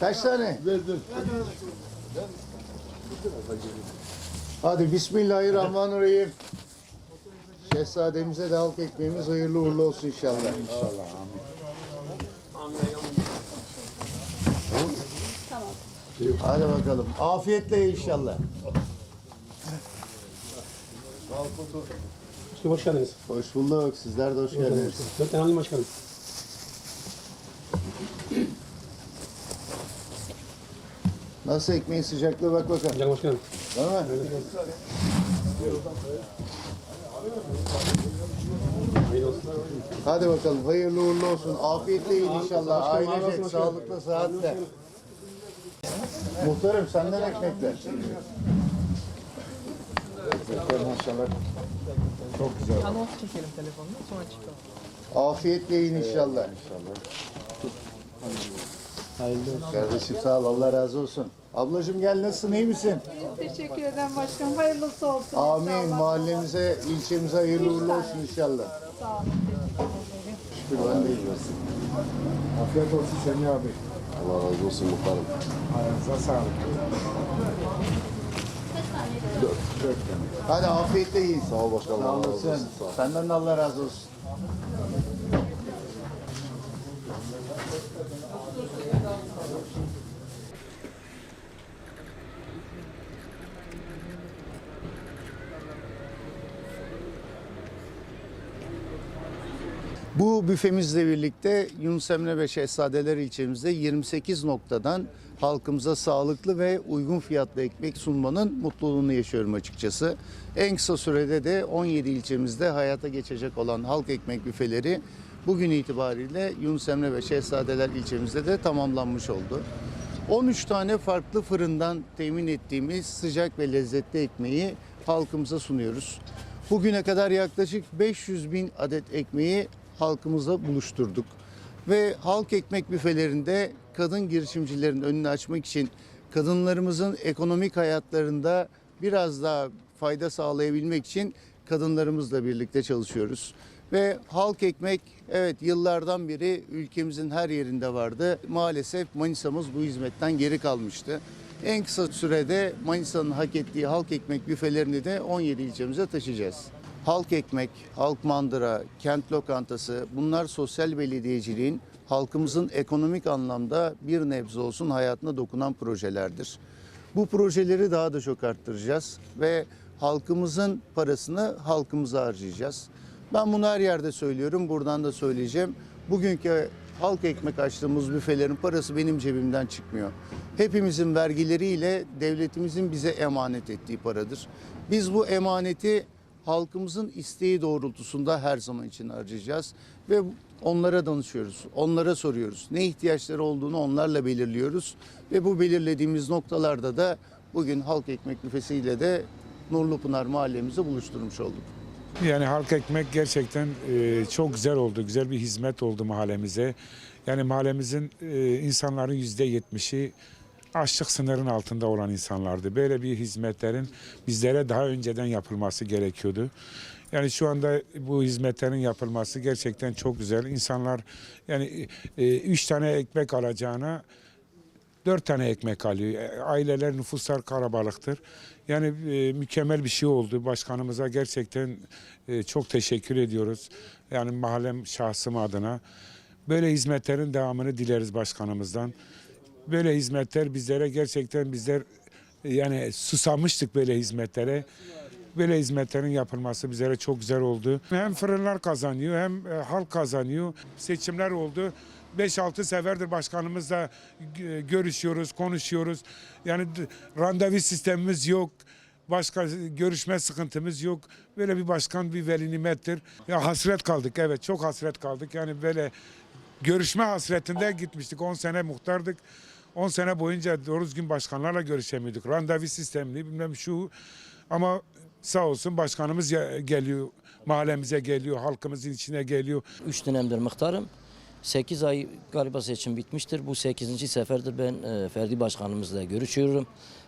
Kaç tane? Verdim. Hadi Bismillahirrahmanirrahim. Şehzademize de halk ekmeğimiz hayırlı uğurlu olsun inşallah. İnşallah. Amin. Hadi bakalım. Afiyetle ye inşallah. Hoş geldiniz. Hoş bulduk. Sizler de hoş geldiniz. Dört tane alayım başkanım. Nasıl ekmeğin sıcaklığı bak bakalım. Güzel başkanım. Değil mi? Hadi bakalım hayırlı uğurlu olsun. Afiyetle yiyin inşallah. Ailecek, sağlıklı, sıhhatle. Muhtarım senden ekmekler. Ekmekler maşallah. Çok güzel. Anons çekelim telefonla sonra çıkalım. Afiyetle yiyin inşallah. İnşallah. Hayırlı olsun. Kardeşim sağ ol. Allah razı olsun. Ablacığım gel nasılsın? iyi misin? Teşekkür ederim başkanım. Hayırlısı olsun. Amin. Mahallemize, ilçemize hayırlı uğurlu olsun inşallah. Sağ olun. Şükür ben de. Afiyet olsun Semih abi. Allah razı olsun muhtarım. Ayağınıza sağlık. Hadi afiyetle yiyin. Sağ ol başkanım. Sağ olasın. Senden de Allah razı olsun. Bu büfemizle birlikte Yunus Emre ve Şehzadeler ilçemizde 28 noktadan halkımıza sağlıklı ve uygun fiyatlı ekmek sunmanın mutluluğunu yaşıyorum açıkçası. En kısa sürede de 17 ilçemizde hayata geçecek olan halk ekmek büfeleri bugün itibariyle Yunus Emre ve Şehzadeler ilçemizde de tamamlanmış oldu. 13 tane farklı fırından temin ettiğimiz sıcak ve lezzetli ekmeği halkımıza sunuyoruz. Bugüne kadar yaklaşık 500 bin adet ekmeği halkımızla buluşturduk. Ve halk ekmek büfelerinde kadın girişimcilerin önünü açmak için kadınlarımızın ekonomik hayatlarında biraz daha fayda sağlayabilmek için kadınlarımızla birlikte çalışıyoruz. Ve halk ekmek evet yıllardan beri ülkemizin her yerinde vardı. Maalesef Manisa'mız bu hizmetten geri kalmıştı. En kısa sürede Manisa'nın hak ettiği halk ekmek büfelerini de 17 ilçemize taşıyacağız. Halk ekmek, halk mandıra, kent lokantası bunlar sosyal belediyeciliğin halkımızın ekonomik anlamda bir nebze olsun hayatına dokunan projelerdir. Bu projeleri daha da çok arttıracağız ve halkımızın parasını halkımıza harcayacağız. Ben bunu her yerde söylüyorum, buradan da söyleyeceğim. Bugünkü halk ekmek açtığımız büfelerin parası benim cebimden çıkmıyor. Hepimizin vergileriyle devletimizin bize emanet ettiği paradır. Biz bu emaneti halkımızın isteği doğrultusunda her zaman için harcayacağız ve onlara danışıyoruz, onlara soruyoruz. Ne ihtiyaçları olduğunu onlarla belirliyoruz ve bu belirlediğimiz noktalarda da bugün halk ekmek büfesiyle de Nurlupınar mahallemizi buluşturmuş olduk. Yani halk ekmek gerçekten e, çok güzel oldu. Güzel bir hizmet oldu mahallemize. Yani mahallemizin e, insanların yüzde yetmişi açlık sınırın altında olan insanlardı. Böyle bir hizmetlerin bizlere daha önceden yapılması gerekiyordu. Yani şu anda bu hizmetlerin yapılması gerçekten çok güzel. İnsanlar yani e, üç tane ekmek alacağına dört tane ekmek alıyor. E, Aileler, nüfuslar karabalıktır. Yani e, mükemmel bir şey oldu. Başkanımıza gerçekten e, çok teşekkür ediyoruz. Yani mahallem şahsım adına. Böyle hizmetlerin devamını dileriz başkanımızdan. Böyle hizmetler bizlere gerçekten bizler yani susamıştık böyle hizmetlere. Böyle hizmetlerin yapılması bizlere çok güzel oldu. Hem fırınlar kazanıyor hem e, halk kazanıyor. Seçimler oldu. 5-6 seferdir başkanımızla görüşüyoruz, konuşuyoruz. Yani randevu sistemimiz yok. Başka görüşme sıkıntımız yok. Böyle bir başkan bir veli nimettir. Ya hasret kaldık evet çok hasret kaldık. Yani böyle görüşme hasretinde gitmiştik. 10 sene muhtardık. 10 sene boyunca doğru düzgün başkanlarla görüşemiyorduk. Randevu sistemli bilmem şu ama sağ olsun başkanımız geliyor mahallemize geliyor halkımızın içine geliyor. 3 dönemdir muhtarım. 8 ay galiba seçim bitmiştir. Bu 8. seferdir ben e, Ferdi Başkanımızla görüşüyorum.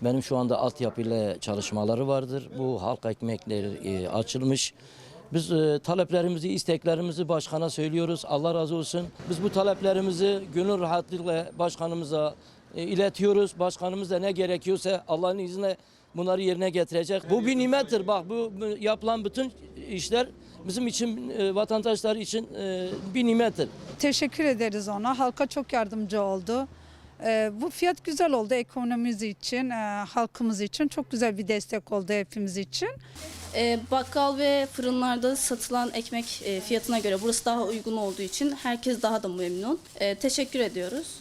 Benim şu anda altyapıyla çalışmaları vardır. Bu halk ekmekleri e, açılmış. Biz e, taleplerimizi, isteklerimizi başkana söylüyoruz. Allah razı olsun. Biz bu taleplerimizi gönül rahatlığıyla başkanımıza e, iletiyoruz. Başkanımız da ne gerekiyorsa Allah'ın izniyle bunları yerine getirecek. Bu bir nimettir. Bak bu, yapılan bütün işler bizim için e, vatandaşlar için e, bir nimettir. Teşekkür ederiz ona. Halka çok yardımcı oldu. Ee, bu fiyat güzel oldu ekonomimiz için, e, halkımız için. Çok güzel bir destek oldu hepimiz için. E, bakkal ve fırınlarda satılan ekmek e, fiyatına göre burası daha uygun olduğu için herkes daha da memnun. E, teşekkür ediyoruz.